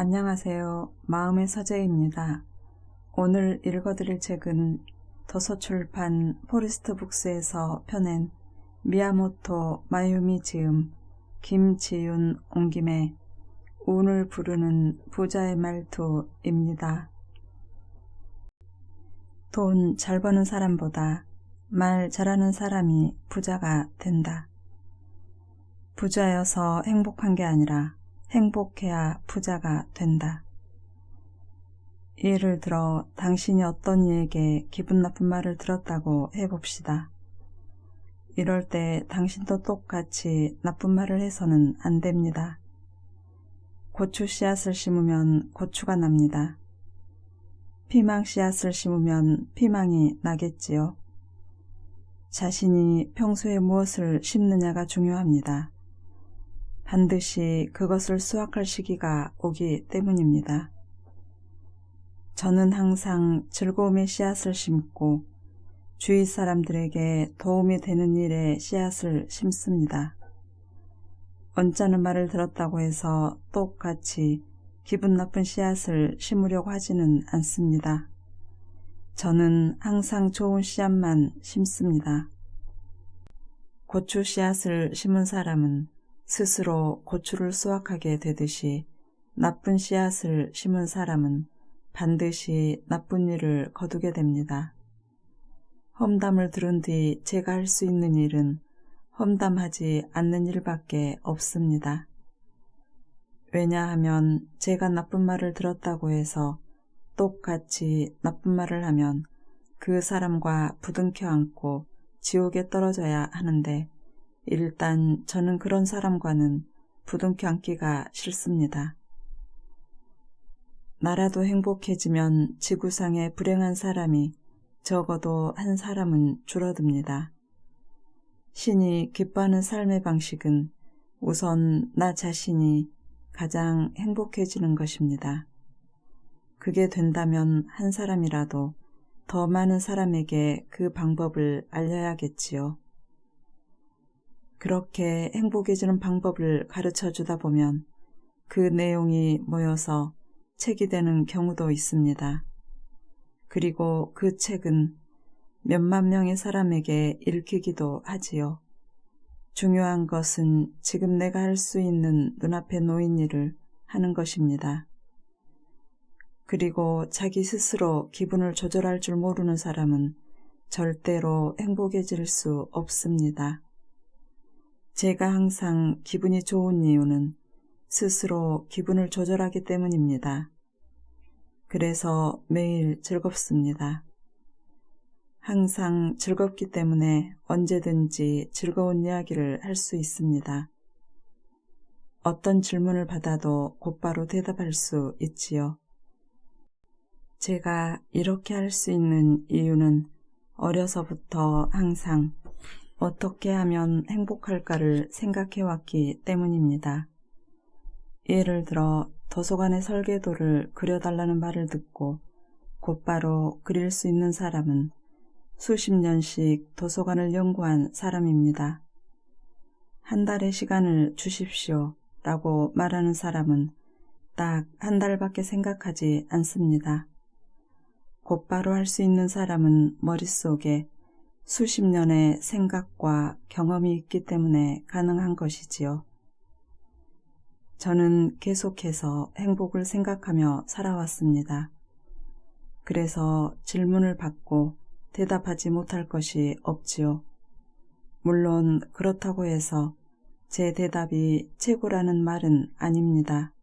안녕하세요. 마음의 서재입니다. 오늘 읽어드릴 책은 도서출판 포리스트 북스에서 펴낸 미야모토 마유미 지음 김지윤 옹김의 운을 부르는 부자의 말투입니다. 돈 잘 버는 사람보다 말 잘하는 사람이 부자가 된다. 부자여서 행복한 게 아니라 행복해야 부자가 된다. 예를 들어 당신이 어떤 이에게 기분 나쁜 말을 들었다고 해봅시다. 이럴 때 당신도 똑같이 나쁜 말을 해서는 안 됩니다. 고추 씨앗을 심으면 고추가 납니다. 피망 씨앗을 심으면 피망이 나겠지요. 자신이 평소에 무엇을 심느냐가 중요합니다. 반드시 그것을 수확할 시기가 오기 때문입니다. 저는 항상 즐거움의 씨앗을 심고 주위 사람들에게 도움이 되는 일에 씨앗을 심습니다. 언짢은 말을 들었다고 해서 똑같이 기분 나쁜 씨앗을 심으려고 하지는 않습니다. 저는 항상 좋은 씨앗만 심습니다. 고추 씨앗을 심은 사람은 스스로 고추를 수확하게 되듯이 나쁜 씨앗을 심은 사람은 반드시 나쁜 일을 거두게 됩니다. 험담을 들은 뒤 제가 할 수 있는 일은 험담하지 않는 일밖에 없습니다. 왜냐하면 제가 나쁜 말을 들었다고 해서 똑같이 나쁜 말을 하면 그 사람과 부둥켜 안고 지옥에 떨어져야 하는데 일단 저는 그런 사람과는 부둥켜 안기가 싫습니다. 나라도 행복해지면 지구상에 불행한 사람이 적어도 한 사람은 줄어듭니다. 신이 기뻐하는 삶의 방식은 우선 나 자신이 가장 행복해지는 것입니다. 그게 된다면 한 사람이라도 더 많은 사람에게 그 방법을 알려야겠지요. 그렇게 행복해지는 방법을 가르쳐 주다 보면 그 내용이 모여서 책이 되는 경우도 있습니다. 그리고 그 책은 몇만 명의 사람에게 읽히기도 하지요. 중요한 것은 지금 내가 할 수 있는 눈앞에 놓인 일을 하는 것입니다. 그리고 자기 스스로 기분을 조절할 줄 모르는 사람은 절대로 행복해질 수 없습니다. 제가 항상 기분이 좋은 이유는 스스로 기분을 조절하기 때문입니다. 그래서 매일 즐겁습니다. 항상 즐겁기 때문에 언제든지 즐거운 이야기를 할 수 있습니다. 어떤 질문을 받아도 곧바로 대답할 수 있지요. 제가 이렇게 할 수 있는 이유는 어려서부터 항상 어떻게 하면 행복할까를 생각해 왔기 때문입니다. 예를 들어 도서관의 설계도를 그려달라는 말을 듣고 곧바로 그릴 수 있는 사람은 수십 년씩 도서관을 연구한 사람입니다. 한 달의 시간을 주십시오 라고 말하는 사람은 딱 한 달밖에 생각하지 않습니다. 곧바로 할 수 있는 사람은 머릿속에 수십 년의 생각과 경험이 있기 때문에 가능한 것이지요. 저는 계속해서 행복을 생각하며 살아왔습니다. 그래서 질문을 받고 대답하지 못할 것이 없지요. 물론 그렇다고 해서 제 대답이 최고라는 말은 아닙니다.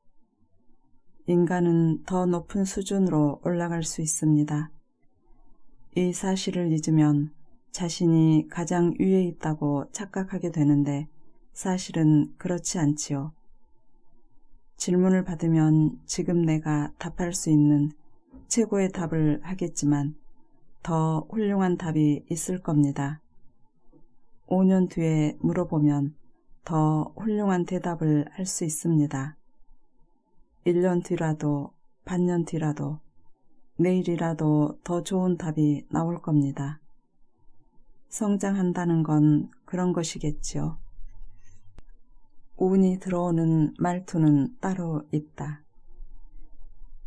인간은 더 높은 수준으로 올라갈 수 있습니다. 이 사실을 잊으면 자신이 가장 위에 있다고 착각하게 되는데 사실은 그렇지 않지요. 질문을 받으면 지금 내가 답할 수 있는 최고의 답을 하겠지만 더 훌륭한 답이 있을 겁니다. 5년 뒤에 물어보면 더 훌륭한 대답을 할 수 있습니다. 1년 뒤라도 반년 뒤라도 내일이라도 더 좋은 답이 나올 겁니다. 성장한다는 건 그런 것이겠지요. 운이 들어오는 말투는 따로 있다.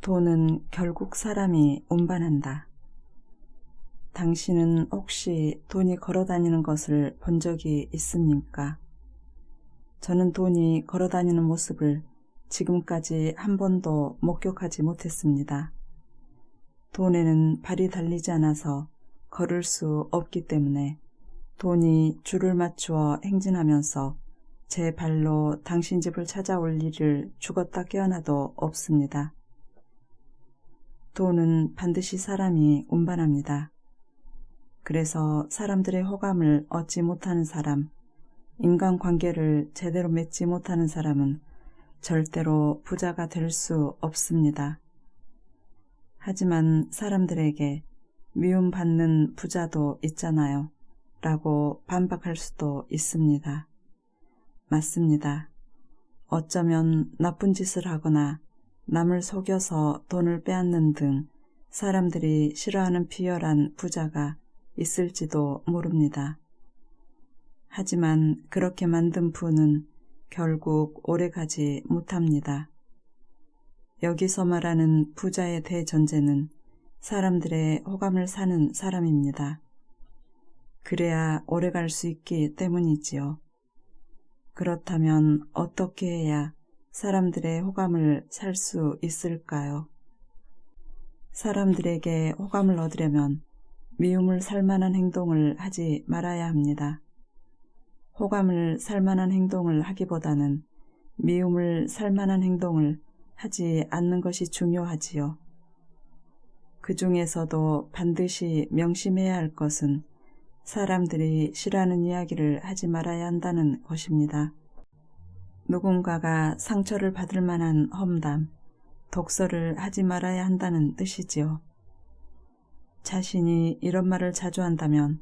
돈은 결국 사람이 운반한다. 당신은 혹시 돈이 걸어 다니는 것을 본 적이 있습니까? 저는 돈이 걸어 다니는 모습을 지금까지 한 번도 목격하지 못했습니다. 돈에는 발이 달리지 않아서 걸을 수 없기 때문에 돈이 줄을 맞추어 행진하면서 제 발로 당신 집을 찾아올 일을 죽었다 깨어나도 없습니다. 돈은 반드시 사람이 운반합니다. 그래서 사람들의 호감을 얻지 못하는 사람, 인간관계를 제대로 맺지 못하는 사람은 절대로 부자가 될 수 없습니다. 하지만 사람들에게 미움받는 부자도 있잖아요. 라고 반박할 수도 있습니다. 맞습니다. 어쩌면 나쁜 짓을 하거나 남을 속여서 돈을 빼앗는 등 사람들이 싫어하는 비열한 부자가 있을지도 모릅니다. 하지만 그렇게 만든 부는 결국 오래가지 못합니다. 여기서 말하는 부자의 대전제는 사람들의 호감을 사는 사람입니다. 그래야 오래갈 수 있기 때문이지요. 그렇다면 어떻게 해야 사람들의 호감을 살 수 있을까요? 사람들에게 호감을 얻으려면 미움을 살 만한 행동을 하지 말아야 합니다. 호감을 살 만한 행동을 하기보다는 미움을 살 만한 행동을 하지 않는 것이 중요하지요. 그 중에서도 반드시 명심해야 할 것은 사람들이 싫어하는 이야기를 하지 말아야 한다는 것입니다. 누군가가 상처를 받을 만한 험담, 독서를 하지 말아야 한다는 뜻이지요. 자신이 이런 말을 자주 한다면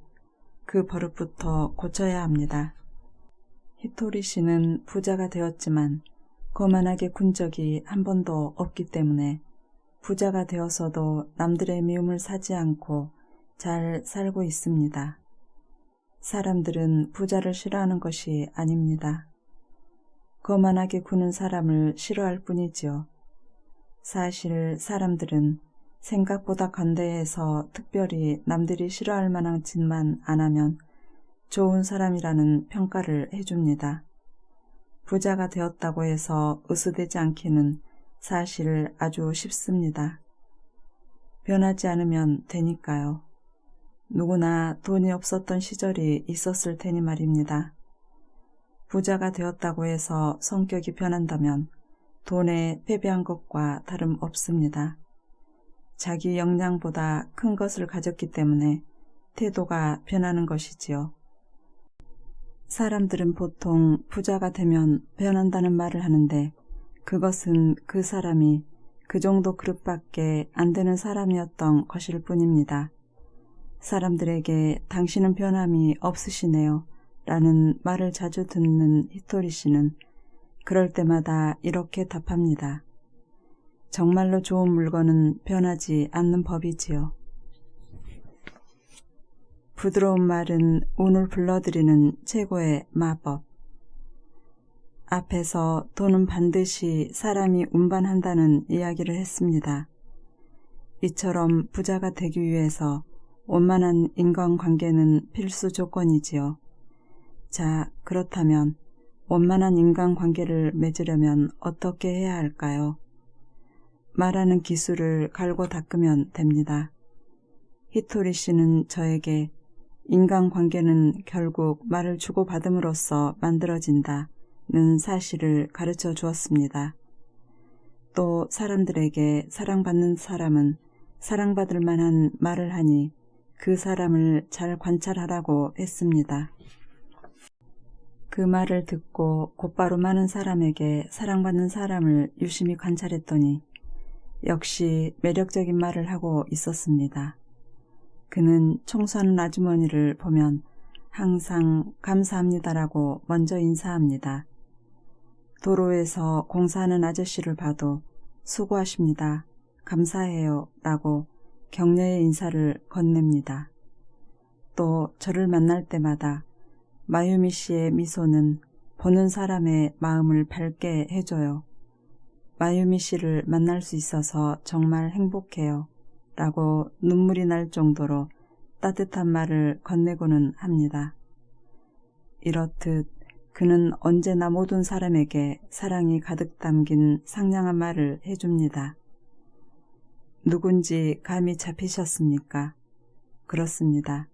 그 버릇부터 고쳐야 합니다. 히토리 씨는 부자가 되었지만 거만하게 군 적이 한 번도 없기 때문에 부자가 되어서도 남들의 미움을 사지 않고 잘 살고 있습니다. 사람들은 부자를 싫어하는 것이 아닙니다. 거만하게 구는 사람을 싫어할 뿐이지요. 사실 사람들은 생각보다 관대해서 특별히 남들이 싫어할 만한 짓만 안 하면 좋은 사람이라는 평가를 해줍니다. 부자가 되었다고 해서 으스대지 않기는 사실 아주 쉽습니다. 변하지 않으면 되니까요. 누구나 돈이 없었던 시절이 있었을 테니 말입니다. 부자가 되었다고 해서 성격이 변한다면 돈에 패배한 것과 다름 없습니다. 자기 역량보다 큰 것을 가졌기 때문에 태도가 변하는 것이지요. 사람들은 보통 부자가 되면 변한다는 말을 하는데 그것은 그 사람이 그 정도 그릇밖에 안 되는 사람이었던 것일 뿐입니다. 사람들에게 당신은 변함이 없으시네요. 라는 말을 자주 듣는 히토리 씨는 그럴 때마다 이렇게 답합니다. 정말로 좋은 물건은 변하지 않는 법이지요. 부드러운 말은 운을 불러들이는 최고의 마법. 앞에서 돈은 반드시 사람이 운반한다는 이야기를 했습니다. 이처럼 부자가 되기 위해서 원만한 인간관계는 필수 조건이지요. 자, 그렇다면 원만한 인간관계를 맺으려면 어떻게 해야 할까요? 말하는 기술을 갈고 닦으면 됩니다. 히토리 씨는 저에게 인간관계는 결국 말을 주고받음으로써 만들어진다 는 사실을 가르쳐 주었습니다. 또 사람들에게 사랑받는 사람은 사랑받을 만한 말을 하니 그 사람을 잘 관찰하라고 했습니다. 그 말을 듣고 곧바로 많은 사람에게 사랑받는 사람을 유심히 관찰했더니 역시 매력적인 말을 하고 있었습니다. 그는 청소하는 아주머니를 보면 항상 감사합니다라고 먼저 인사합니다. 도로에서 공사하는 아저씨를 봐도 수고하십니다. 감사해요. 라고 격려의 인사를 건넵니다. 또 저를 만날 때마다 마유미 씨의 미소는 보는 사람의 마음을 밝게 해줘요. 마유미 씨를 만날 수 있어서 정말 행복해요. 라고 눈물이 날 정도로 따뜻한 말을 건네고는 합니다. 이렇듯 그는 언제나 모든 사람에게 사랑이 가득 담긴 상냥한 말을 해줍니다. 누군지 감이 잡히셨습니까? 그렇습니다.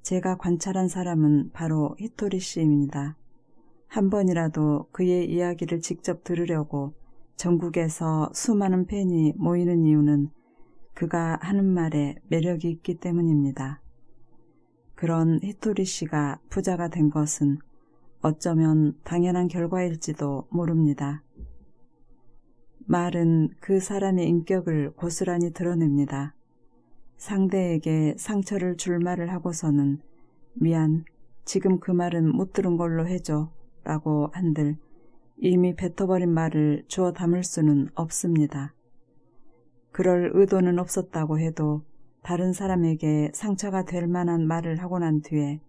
제가 관찰한 사람은 바로 히토리 씨입니다. 한 번이라도 그의 이야기를 직접 들으려고 전국에서 수많은 팬이 모이는 이유는 그가 하는 말에 매력이 있기 때문입니다. 그런 히토리 씨가 부자가 된 것은 어쩌면 당연한 결과일지도 모릅니다. 말은 그 사람의 인격을 고스란히 드러냅니다. 상대에게 상처를 줄 말을 하고서는 미안, 지금 그 말은 못 들은 걸로 해줘 라고 한들 이미 뱉어버린 말을 주워 담을 수는 없습니다. 그럴 의도는 없었다고 해도 다른 사람에게 상처가 될 만한 말을 하고 난 뒤에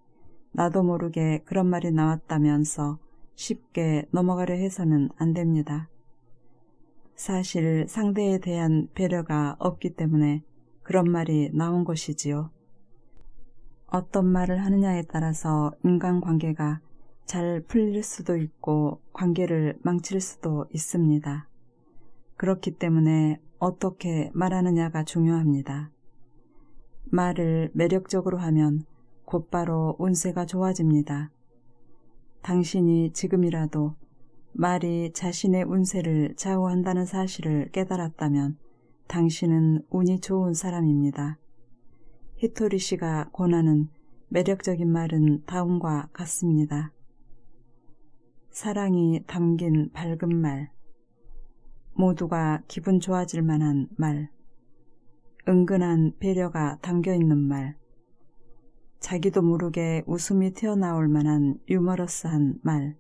나도 모르게 그런 말이 나왔다면서 쉽게 넘어가려 해서는 안 됩니다. 사실 상대에 대한 배려가 없기 때문에 그런 말이 나온 것이지요. 어떤 말을 하느냐에 따라서 인간관계가 잘 풀릴 수도 있고 관계를 망칠 수도 있습니다. 그렇기 때문에 어떻게 말하느냐가 중요합니다. 말을 매력적으로 하면 곧바로 운세가 좋아집니다. 당신이 지금이라도 말이 자신의 운세를 좌우한다는 사실을 깨달았다면 당신은 운이 좋은 사람입니다. 히토리 씨가 권하는 매력적인 말은 다음과 같습니다. 사랑이 담긴 밝은 말, 모두가 기분 좋아질 만한 말, 은근한 배려가 담겨 있는 말, 자기도 모르게 웃음이 튀어나올 만한 유머러스한 말,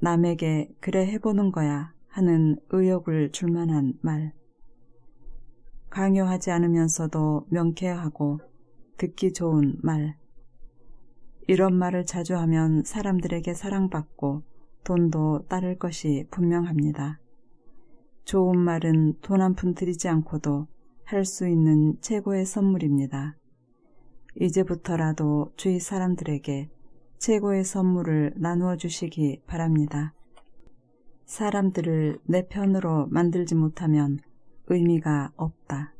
남에게 그래 해보는 거야 하는 의욕을 줄 만한 말, 강요하지 않으면서도 명쾌하고 듣기 좋은 말. 이런 말을 자주 하면 사람들에게 사랑받고 돈도 따를 것이 분명합니다. 좋은 말은 돈 한 푼 들이지 않고도 할 수 있는 최고의 선물입니다. 이제부터라도 주위 사람들에게 최고의 선물을 나누어 주시기 바랍니다. 사람들을 내 편으로 만들지 못하면 의미가 없다.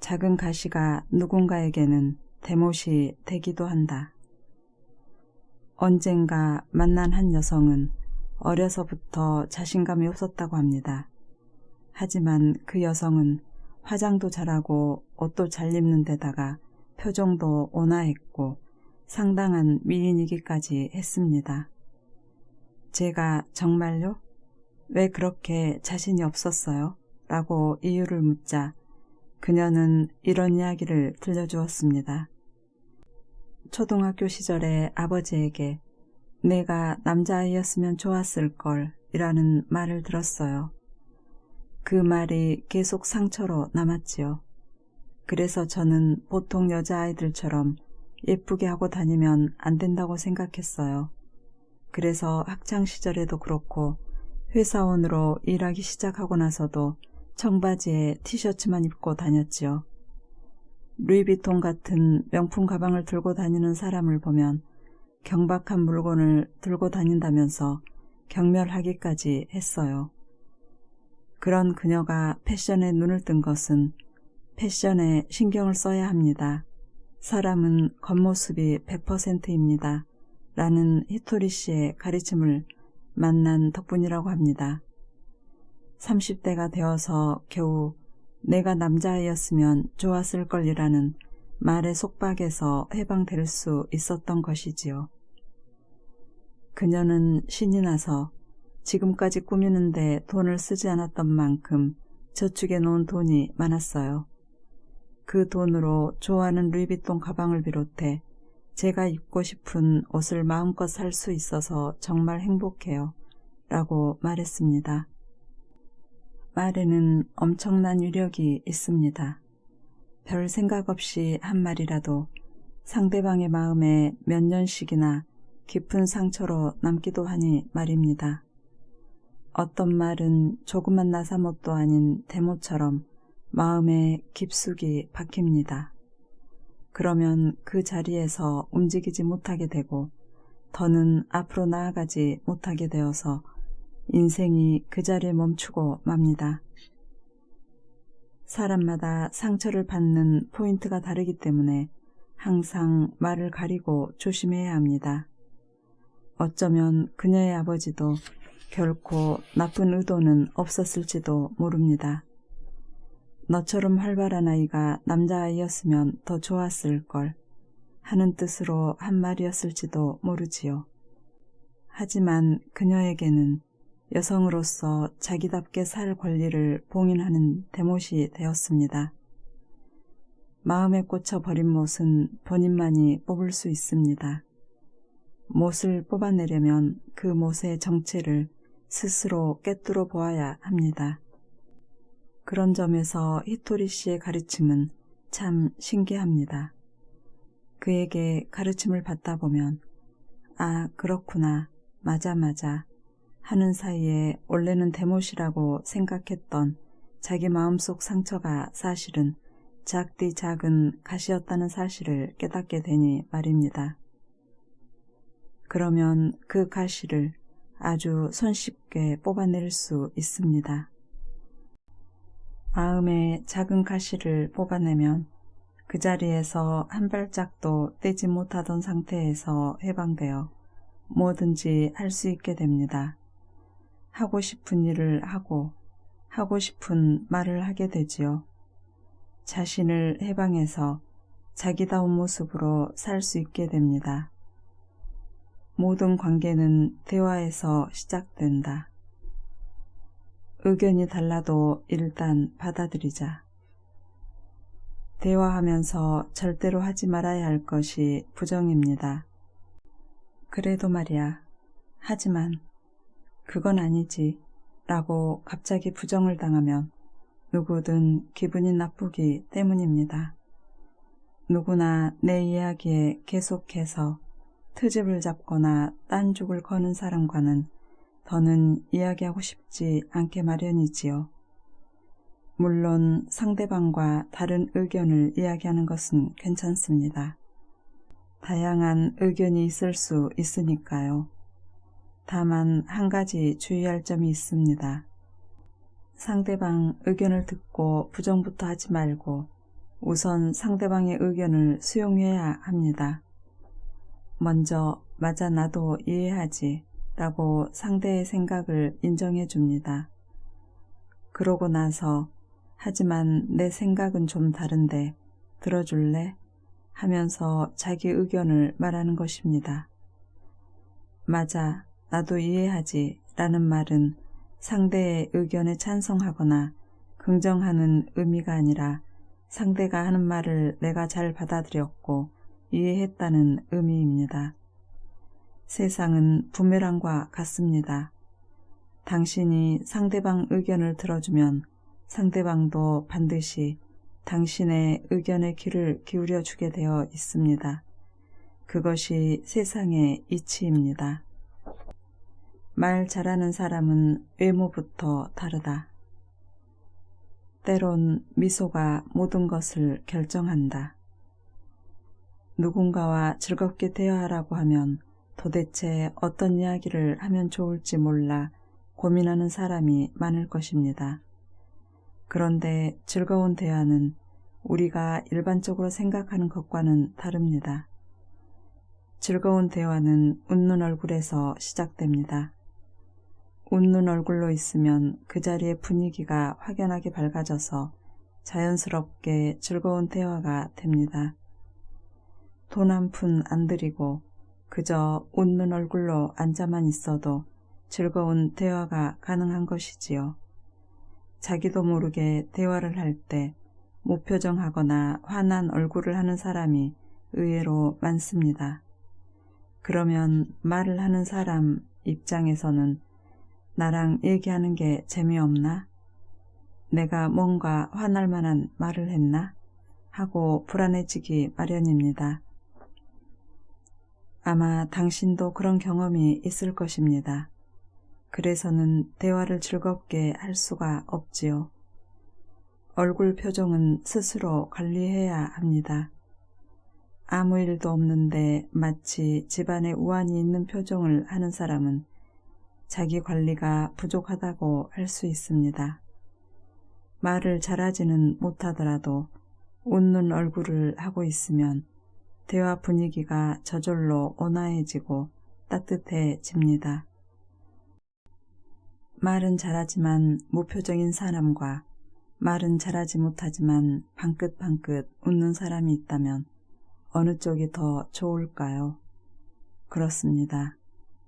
작은 가시가 누군가에게는 대못이 되기도 한다. 언젠가 만난 한 여성은 어려서부터 자신감이 없었다고 합니다. 하지만 그 여성은 화장도 잘하고 옷도 잘 입는 데다가 표정도 온화했고 상당한 미인이기까지 했습니다. 제가 정말요? 왜 그렇게 자신이 없었어요? 라고 이유를 묻자 그녀는 이런 이야기를 들려주었습니다. 초등학교 시절에 아버지에게 내가 남자아이였으면 좋았을 걸 이라는 말을 들었어요. 그 말이 계속 상처로 남았지요. 그래서 저는 보통 여자아이들처럼 예쁘게 하고 다니면 안 된다고 생각했어요. 그래서 학창 시절에도 그렇고 회사원으로 일하기 시작하고 나서도 청바지에 티셔츠만 입고 다녔지요. 루이비통 같은 명품 가방을 들고 다니는 사람을 보면 경박한 물건을 들고 다닌다면서 경멸하기까지 했어요. 그런 그녀가 패션에 눈을 뜬 것은 패션에 신경을 써야 합니다. 사람은 겉모습이 100%입니다. 라는 히토리 씨의 가르침을 만난 덕분이라고 합니다. 30대가 되어서 겨우 내가 남자아이였으면 좋았을 걸이라는 말의 속박에서 해방될 수 있었던 것이지요. 그녀는 신이 나서 지금까지 꾸미는데 돈을 쓰지 않았던 만큼 저축해 놓은 돈이 많았어요. 그 돈으로 좋아하는 루이비통 가방을 비롯해 제가 입고 싶은 옷을 마음껏 살 수 있어서 정말 행복해요. 라고 말했습니다. 말에는 엄청난 위력이 있습니다. 별 생각 없이 한 말이라도 상대방의 마음에 몇 년씩이나 깊은 상처로 남기도 하니 말입니다. 어떤 말은 조그만 나사못도 아닌 대모처럼 마음에 깊숙이 박힙니다. 그러면 그 자리에서 움직이지 못하게 되고 더는 앞으로 나아가지 못하게 되어서 인생이 그 자리에 멈추고 맙니다. 사람마다 상처를 받는 포인트가 다르기 때문에 항상 말을 가리고 조심해야 합니다. 어쩌면 그녀의 아버지도 결코 나쁜 의도는 없었을지도 모릅니다. 너처럼 활발한 아이가 남자아이였으면 더 좋았을 걸 하는 뜻으로 한 말이었을지도 모르지요. 하지만 그녀에게는 여성으로서 자기답게 살 권리를 봉인하는 대못이 되었습니다. 마음에 꽂혀 버린 못은 본인만이 뽑을 수 있습니다. 못을 뽑아내려면 그 못의 정체를 스스로 꿰뚫어 보아야 합니다. 그런 점에서 히토리 씨의 가르침은 참 신기합니다. 그에게 가르침을 받다 보면 아 그렇구나 맞아 맞아 하는 사이에 원래는 대못이라고 생각했던 자기 마음속 상처가 사실은 작디 작은 가시였다는 사실을 깨닫게 되니 말입니다. 그러면 그 가시를 아주 손쉽게 뽑아낼 수 있습니다. 마음의 작은 가시를 뽑아내면 그 자리에서 한 발짝도 떼지 못하던 상태에서 해방되어 뭐든지 할 수 있게 됩니다. 하고 싶은 일을 하고 하고 싶은 말을 하게 되지요. 자신을 해방해서 자기다운 모습으로 살 수 있게 됩니다. 모든 관계는 대화에서 시작된다. 의견이 달라도 일단 받아들이자. 대화하면서 절대로 하지 말아야 할 것이 부정입니다. 그래도 말이야. 하지만 그건 아니지 라고 갑자기 부정을 당하면 누구든 기분이 나쁘기 때문입니다. 누구나 내 이야기에 계속해서 트집을 잡거나 딴죽을 거는 사람과는 더는 이야기하고 싶지 않게 마련이지요. 물론 상대방과 다른 의견을 이야기하는 것은 괜찮습니다. 다양한 의견이 있을 수 있으니까요. 다만 한 가지 주의할 점이 있습니다. 상대방 의견을 듣고 부정부터 하지 말고 우선 상대방의 의견을 수용해야 합니다. 먼저 맞아 나도 이해하지 라고 상대의 생각을 인정해 줍니다. 그러고 나서 하지만 내 생각은 좀 다른데 들어줄래? 하면서 자기 의견을 말하는 것입니다. 맞아, 나도 이해하지 라는 말은 상대의 의견에 찬성하거나 긍정하는 의미가 아니라 상대가 하는 말을 내가 잘 받아들였고 이해했다는 의미입니다. 세상은 부메랑과 같습니다. 당신이 상대방 의견을 들어주면 상대방도 반드시 당신의 의견에 귀를 기울여 주게 되어 있습니다. 그것이 세상의 이치입니다. 말 잘하는 사람은 외모부터 다르다. 때론 미소가 모든 것을 결정한다. 누군가와 즐겁게 대화하라고 하면 도대체 어떤 이야기를 하면 좋을지 몰라 고민하는 사람이 많을 것입니다. 그런데 즐거운 대화는 우리가 일반적으로 생각하는 것과는 다릅니다. 즐거운 대화는 웃는 얼굴에서 시작됩니다. 웃는 얼굴로 있으면 그 자리의 분위기가 확연하게 밝아져서 자연스럽게 즐거운 대화가 됩니다. 돈 한 푼 안 들이고 그저 웃는 얼굴로 앉아만 있어도 즐거운 대화가 가능한 것이지요. 자기도 모르게 대화를 할 때 무표정하거나 화난 얼굴을 하는 사람이 의외로 많습니다. 그러면 말을 하는 사람 입장에서는 나랑 얘기하는 게 재미없나? 내가 뭔가 화날 만한 말을 했나? 하고 불안해지기 마련입니다. 아마 당신도 그런 경험이 있을 것입니다. 그래서는 대화를 즐겁게 할 수가 없지요. 얼굴 표정은 스스로 관리해야 합니다. 아무 일도 없는데 마치 집안에 우환이 있는 표정을 하는 사람은 자기 관리가 부족하다고 할 수 있습니다. 말을 잘하지는 못하더라도 웃는 얼굴을 하고 있으면 대화 분위기가 저절로 온화해지고 따뜻해집니다. 말은 잘하지만 무표정인 사람과 말은 잘하지 못하지만 방긋방긋 웃는 사람이 있다면 어느 쪽이 더 좋을까요? 그렇습니다.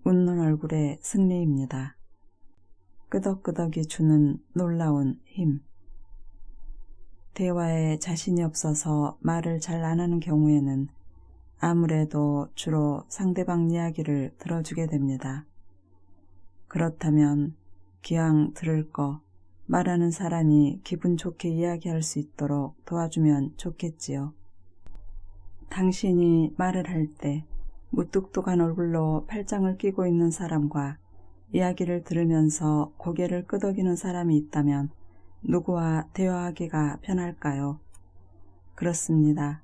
웃는 얼굴의 승리입니다. 끄덕끄덕이 주는 놀라운 힘. 대화에 자신이 없어서 말을 잘 안 하는 경우에는 아무래도 주로 상대방 이야기를 들어주게 됩니다. 그렇다면 기왕 들을 거 말하는 사람이 기분 좋게 이야기할 수 있도록 도와주면 좋겠지요. 당신이 말을 할 때 무뚝뚝한 얼굴로 팔짱을 끼고 있는 사람과 이야기를 들으면서 고개를 끄덕이는 사람이 있다면 누구와 대화하기가 편할까요? 그렇습니다.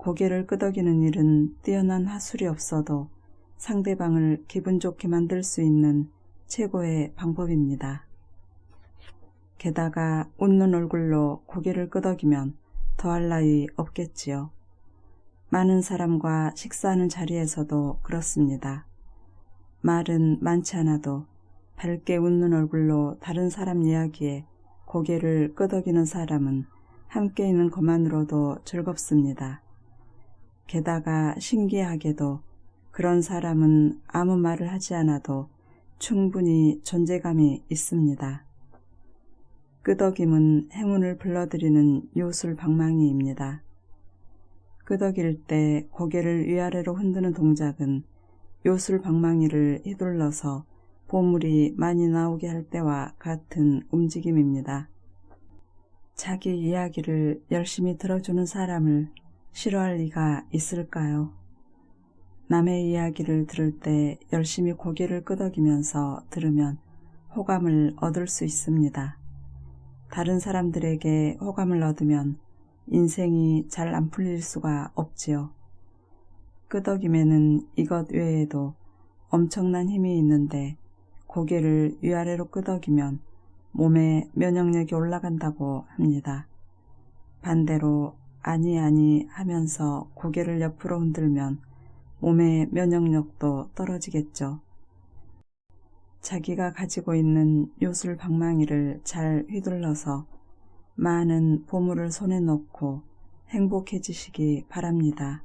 고개를 끄덕이는 일은 뛰어난 화술이 없어도 상대방을 기분 좋게 만들 수 있는 최고의 방법입니다. 게다가 웃는 얼굴로 고개를 끄덕이면 더할 나위 없겠지요. 많은 사람과 식사하는 자리에서도 그렇습니다. 말은 많지 않아도 밝게 웃는 얼굴로 다른 사람 이야기에 고개를 끄덕이는 사람은 함께 있는 것만으로도 즐겁습니다. 게다가 신기하게도 그런 사람은 아무 말을 하지 않아도 충분히 존재감이 있습니다. 끄덕임은 행운을 불러들이는 요술 방망이입니다. 끄덕일 때 고개를 위아래로 흔드는 동작은 요술 방망이를 휘둘러서 보물이 많이 나오게 할 때와 같은 움직임입니다. 자기 이야기를 열심히 들어주는 사람을 싫어할 리가 있을까요? 남의 이야기를 들을 때 열심히 고개를 끄덕이면서 들으면 호감을 얻을 수 있습니다. 다른 사람들에게 호감을 얻으면 인생이 잘 안 풀릴 수가 없지요. 끄덕임에는 이것 외에도 엄청난 힘이 있는데 고개를 위아래로 끄덕이면 몸의 면역력이 올라간다고 합니다. 반대로 아니 아니 하면서 고개를 옆으로 흔들면 몸의 면역력도 떨어지겠죠. 자기가 가지고 있는 요술 방망이를 잘 휘둘러서 많은 보물을 손에 넣고 행복해지시기 바랍니다.